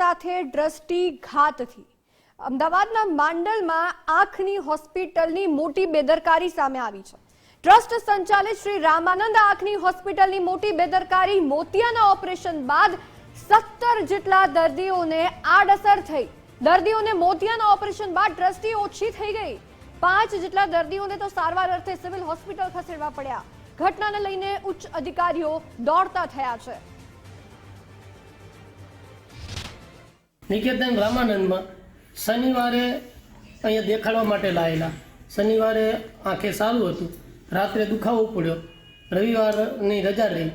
સાથે દ્રષ્ટિ ઘાતથી. અમદાવાદના માંડલમાં આંખની હોસ્પિટલની મોટી બેદરકારી સામે આવી છે. ટ્રસ્ટ સંચાલિત શ્રી રામાનંદ આંખની હોસ્પિટલની મોટી બેદરકારી મોતિયાના ઓપરેશન બાદ સત્તર જેટલા દર્દીઓને આડઅસર થઈ. દર્દીઓને મોતિયાના ઓપરેશન બાદ દ્રષ્ટિ ઓછી થઈ ગઈ. પાંચ જેટલા દર્દીઓને તો સારવાર અર્થે સિવિલ હોસ્પિટલ ખસેડવા પડ્યા. ઘટનાને લઈને ઉચ્ચ અધિકારીઓ દોડતા થયા છે. નિકેતન રામાનંદમાં શનિવારે અહીંયા દેખાડવા માટે લાવેલા શનિવારે આંખે સારું હતું. રાત્રે દુખાવો પડ્યો. રવિવારની રજા રહી.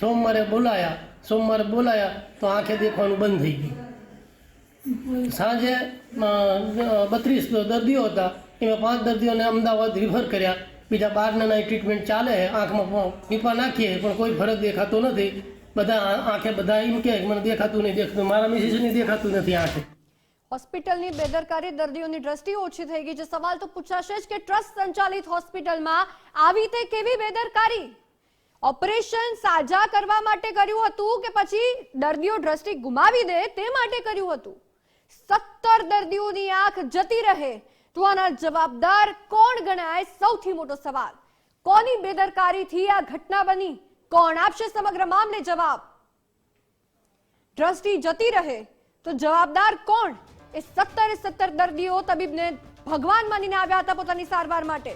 સોમવારે બોલાયા. સોમવારે બોલાયા તો આંખે દેખવાનું બંધ થઈ ગયું. સાંજે બત્રીસ દર્દીઓ હતા. એમાં પાંચ દર્દીઓને અમદાવાદ રિફર કર્યા. બીજા બારનાની ટ્રીટમેન્ટ ચાલે આંખમાં પીપા નાખીએ. પણ કોઈ ફરક દેખાતો નથી. બધા આંખે બધા એમ કે મને દેખાતું નહીં દેખાતું મારા મિસિસને દેખાતું નથી આંખે. હોસ્પિટલની બેદરકારી દર્દીઓની દ્રષ્ટિ ઓછી થઈ ગઈ છે. સવાલ તો પૂછાશે જ કે ટ્રસ્ટ સંચાલિત હોસ્પિટલમાં આવી તે કેવી બેદરકારી? ઓપરેશન સાજા કરવા માટે કર્યું હતું કે પછી દર્દીઓ દ્રષ્ટિ ગુમાવી દે તે માટે કર્યું હતું? સત્તર દર્દીઓની આંખ જતી રહે તો આના જવાબદાર કોણ ગણાય? સૌથી મોટો સવાલ. કોની બેદરકારીથી આ ઘટના બની? કોણ આપશે સમગ્ર મામલે જવાબ? ટ્રસ્ટી જતી રહે તો જવાબદાર કોણ? એ સત્તરે સત્તર દર્દીઓ તબીબને ભગવાન માનીને આવ્યા હતા પોતાની સારવાર માટે.